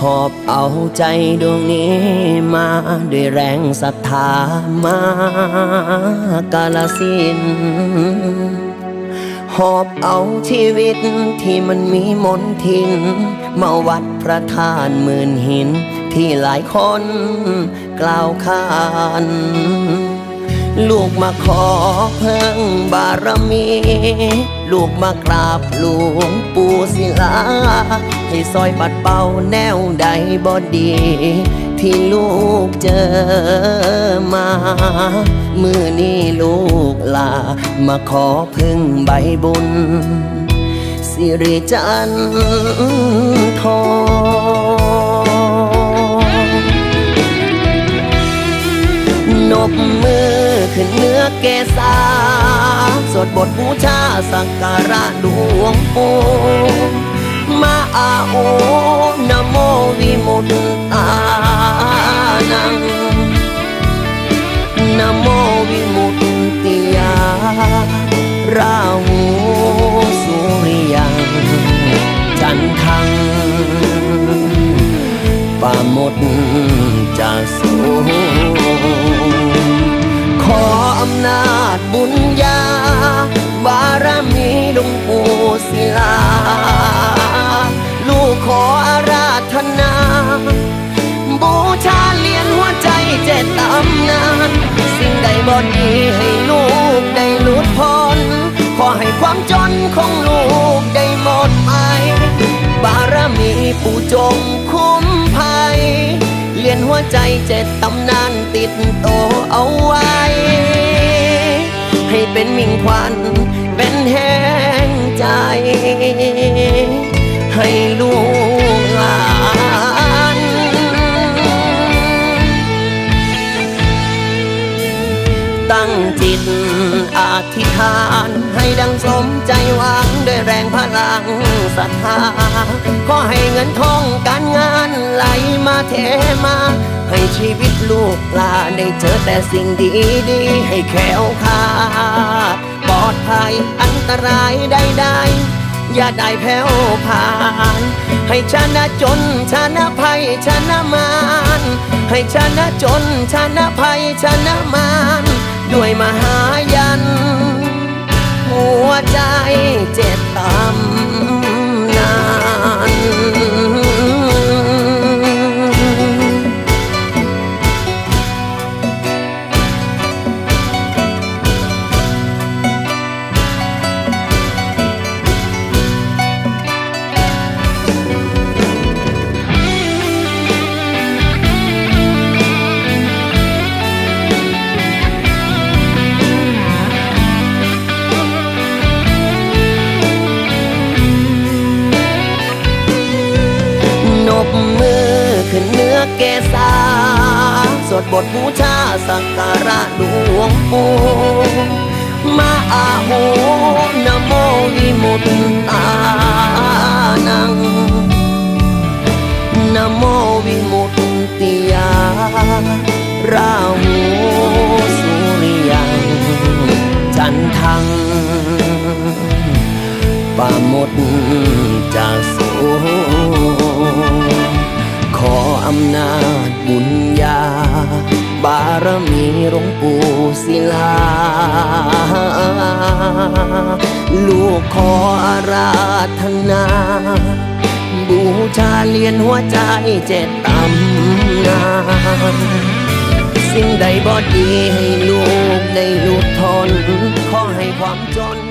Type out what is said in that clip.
หอบเอาใจดวงนี้มาด้วยแรงศรัทธามากาลสินหอบเอาชีวิตที่มันมีมนทิน มาวัดพระธานหมื่นหินที่หลายคนกล่าวขาน ลูกมาขอเพิ่งบารมี ลูกมากราบหลวงปู่ศิลา ให้ซอยปัดเป่าแนวใดบอดี ที่ลูกเจอมา มือนี้ลูกลา มาขอพึ่งใบบุญ สิริจันทร์น เกษาสวดบทบูชาสักการะหลวงปู่มาอาโอนโมวิมุตตานังนโมวิมุตติยาราหูสุริยังจันทังปามดจะสู ขออำนาจบุญญา บารมีหลวงปู่ศิลา ลูกขออาราธนา บูชาเลียนหัวใจเจ็ดตำนาน สิ่งใดบอดีให้ลูกได้หลุดพ้น ขอให้ความจนของลูกได้หมดไป บารมีปู่จงคุ้มภัย เลียนหัวใจเจ็ดตำนานติดโตเอาไว้ ให้เป็นมิ่งควันเป็นแห้งใจ ให้ลูกหลานตั้งจิตอธิษฐานให้ดังสมใจหวังด้วยแรงพลังศรัทธาขอให้เงินทองการงาน เทมา ให้ชีวิตลูกหลานได้เจอแต่สิ่งดีดีๆให้แค้วคลาดปลอดภัยอันตรายใดๆอย่าได้แผ่วผ่าน ให้ชนะจนชนะภัยชนะมารให้ชนะจนชนะภัยชนะมารด้วยมหายัน หัวใจเจ็บตำ อเกษาสวดบทบูชาสักการะหลวงปู่มาอาโหนโมวิมุตตา ขออาราธนา บูชาเลียนหัวใจเจ็ดตำนานสิ่งใดบอดีให้ลูกได้หลุดทน ขอให้ความจน